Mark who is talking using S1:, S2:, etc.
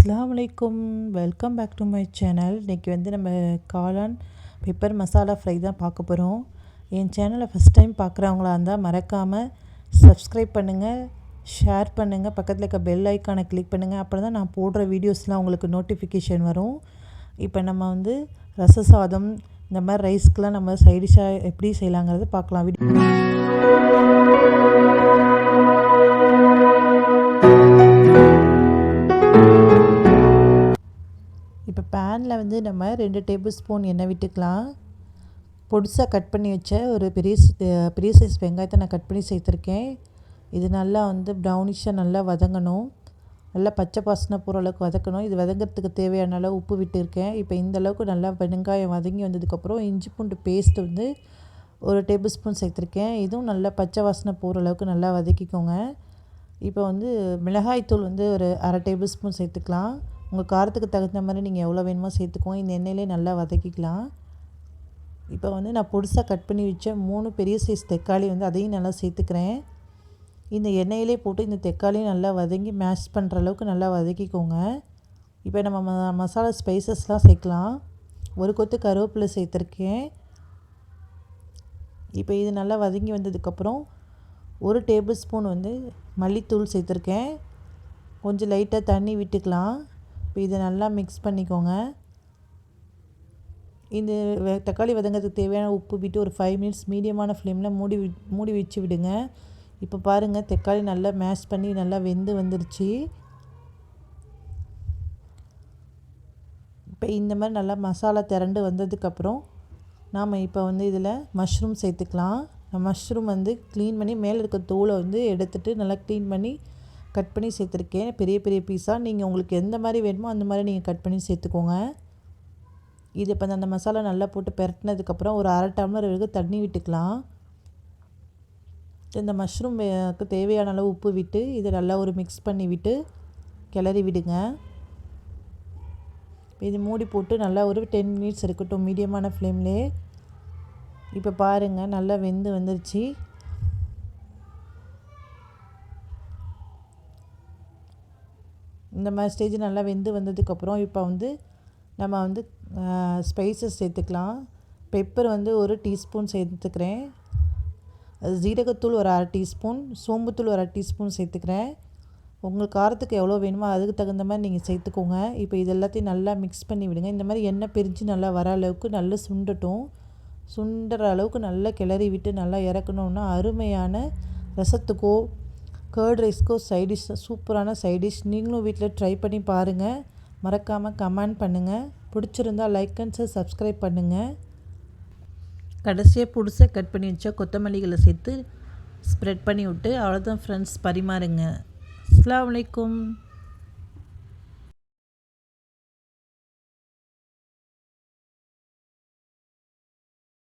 S1: அஸ்லாம் வலைக்கும். Welcome back to my channel இன்றைக்கி வந்து நம்ம காளான் பெப்பர் மசாலா ஃப்ரை தான் பார்க்க போகிறோம் என் சேனலை ஃபஸ்ட் டைம் பார்க்குறவங்களா இருந்தால் மறக்காமல் சப்ஸ்கிரைப் பண்ணுங்கள் ஷேர் பண்ணுங்கள் பக்கத்தில் இருக்க பெல் ஐக்கானை கிளிக் பண்ணுங்கள் அப்புறம் தான் நான் போடுற வீடியோஸ்லாம் உங்களுக்கு நோட்டிஃபிகேஷன் வரும். இப்போ நம்ம வந்து ரச சாதம் இந்த மாதிரி ரைஸ்க்கெலாம் நம்ம சைடிஷாக எப்படி செய்யலாங்கிறது பார்க்கலாம். வீடியோ இப்போ பேனில் வந்து நம்ம ரெண்டு டேபிள் ஸ்பூன் எண்ணெய் விட்டுக்கலாம். பொடிசாக கட் பண்ணி வச்ச ஒரு பெரிய பெரிய சைஸ் வெங்காயத்தை நான் கட் பண்ணி சேர்த்துருக்கேன். இது நல்லா வந்து ப்ரௌனிஷாக நல்லா வதங்கணும். நல்லா பச்சை பாசனை போகிற அளவுக்கு வதக்கணும். இது வதங்கிறதுக்கு தேவையான அளவு உப்பு விட்டுருக்கேன். இப்போ இந்த அளவுக்கு நல்லா வெங்காயம் வதங்கி வந்ததுக்கப்புறம் இஞ்சி பூண்டு பேஸ்ட் வந்து ஒரு டேபிள் ஸ்பூன் சேர்த்துருக்கேன். இதுவும் நல்லா பச்சை வாசனை போகிற அளவுக்கு நல்லா வதக்கிக்கோங்க. இப்போ வந்து மிளகாய்த்தூள் வந்து ஒரு அரை டேபிள் ஸ்பூன் சேர்த்துக்கலாம். உங்கள் காரத்துக்கு தகுந்த மாதிரி நீங்கள் எவ்வளோ வேணுமோ சேர்த்துக்கோங்க. இந்த எண்ணெயிலே நல்லா வதக்கிக்கலாம். இப்போ வந்து நான் பொடிசாக கட் பண்ணி வச்ச மூணு பெரிய சைஸ் தக்காளி வந்து அதையும் நல்லா சேர்த்துக்கிறேன். இந்த எண்ணெயிலே போட்டு இந்த தக்காளியும் நல்லா வதங்கி மேஷ் பண்ணுற அளவுக்கு நல்லா வதக்கிக்கோங்க. இப்போ நம்ம ம மசாலா ஸ்பைசஸ்லாம் சேர்க்கலாம். ஒரு கொத்து கருவேப்பிலை சேர்த்துருக்கேன். இப்போ இது நல்லா வதங்கி வந்ததுக்கப்புறம் ஒரு டேபிள் ஸ்பூன் வந்து மல்லித்தூள் சேர்த்துருக்கேன். கொஞ்சம் லைட்டாக தண்ணி விட்டுக்கலாம். இப்போ இதை நல்லா மிக்ஸ் பண்ணிக்கோங்க. இந்த தக்காளி வதங்கிறதுக்கு தேவையான உப்பு விட்டு ஒரு ஃபைவ் மினிட்ஸ் மீடியமான ஃப்ளேமில் மூடி வி- மூடி வச்சு விடுங்க. இப்போ பாருங்கள் தக்காளி நல்லா மேஷ் பண்ணி நல்லா வெந்து வந்துருச்சு. இப்போ இந்த மாதிரி நல்லா மசாலா திரண்டு வந்ததுக்கப்புறம் நாம் இப்போ வந்து இதில் மஷ்ரூம் சேர்த்துக்கலாம். மஷ்ரூம் வந்து க்ளீன் பண்ணி மேலே இருக்க தூளை வந்து எடுத்துட்டு நல்லா க்ளீன் பண்ணி கட் பண்ணி சேர்த்துருக்கேன். பெரிய பெரிய பீஸாக நீங்கள் உங்களுக்கு எந்த மாதிரி வேணுமோ அந்த மாதிரி நீங்கள் கட் பண்ணி சேர்த்துக்கோங்க. இது இப்போ அந்த மசாலா நல்லா போட்டு பெரட்டினதுக்கப்புறம் ஒரு அரை டம்ளர் வரைக்கும் தண்ணி விட்டுக்கலாம். இந்த மஷ்ரூம்க்கு தேவையான அளவு உப்பு விட்டு இதை நல்லா ஒரு மிக்ஸ் பண்ணி விட்டு கிளறி விடுங்க. இது மூடி போட்டு நல்லா ஒரு டென் மினிட்ஸ் இருக்கட்டும் மீடியமான ஃப்ளேம்லேயே இப்போ பாருங்கள் நல்லா வெந்து வந்துருச்சு. இந்த மாதிரி ஸ்டேஜ் நல்லா வெந்து வந்ததுக்கப்புறம் இப்போ வந்து நம்ம வந்து ஸ்பைசஸ் சேர்த்துக்கலாம். பெப்பர் வந்து ஒரு டீஸ்பூன் சேர்த்துக்கிறேன். ஜீரகத்தூள் ஒரு அரை டீஸ்பூன் சோம்புத்தூள் ஒரு அரை டீஸ்பூன் சேர்த்துக்கிறேன். உங்களுக்கு காரத்துக்கு எவ்வளோ வேணுமோ அதுக்கு தகுந்த மாதிரி நீங்கள் சேர்த்துக்கோங்க. இப்போ இது எல்லாத்தையும் நல்லா மிக்ஸ் பண்ணி விடுங்க. இந்த மாதிரி எண்ணெய் பிரிஞ்சு நல்லா வர அளவுக்கு நல்லா சுண்டட்டும். சுண்டுற அளவுக்கு நல்லா கிளறி விட்டு நல்லா இறக்கணுன்னா அருமையான ரசத்துக்கோ கேர்ட் ரைஸ்க்கோ சைடிஷ் சூப்பரான சைடிஷ் நீங்களும் வீட்டில் ட்ரை பண்ணி பாருங்கள் மறக்காமல் கமெண்ட் பண்ணுங்கள் பிடிச்சிருந்தா லைக் அண்ட் சப்ஸ்கிரைப் பண்ணுங்கள் கடைசியாக புதுசாக கட் பண்ணி வச்சா கொத்தமல்லிகளை சேர்த்து ஸ்ப்ரெட் பண்ணி விட்டு அவ்வளோதான் ஃப்ரெண்ட்ஸ் பரிமாறுங்க. அஸ்லாம் அலைக்கும்.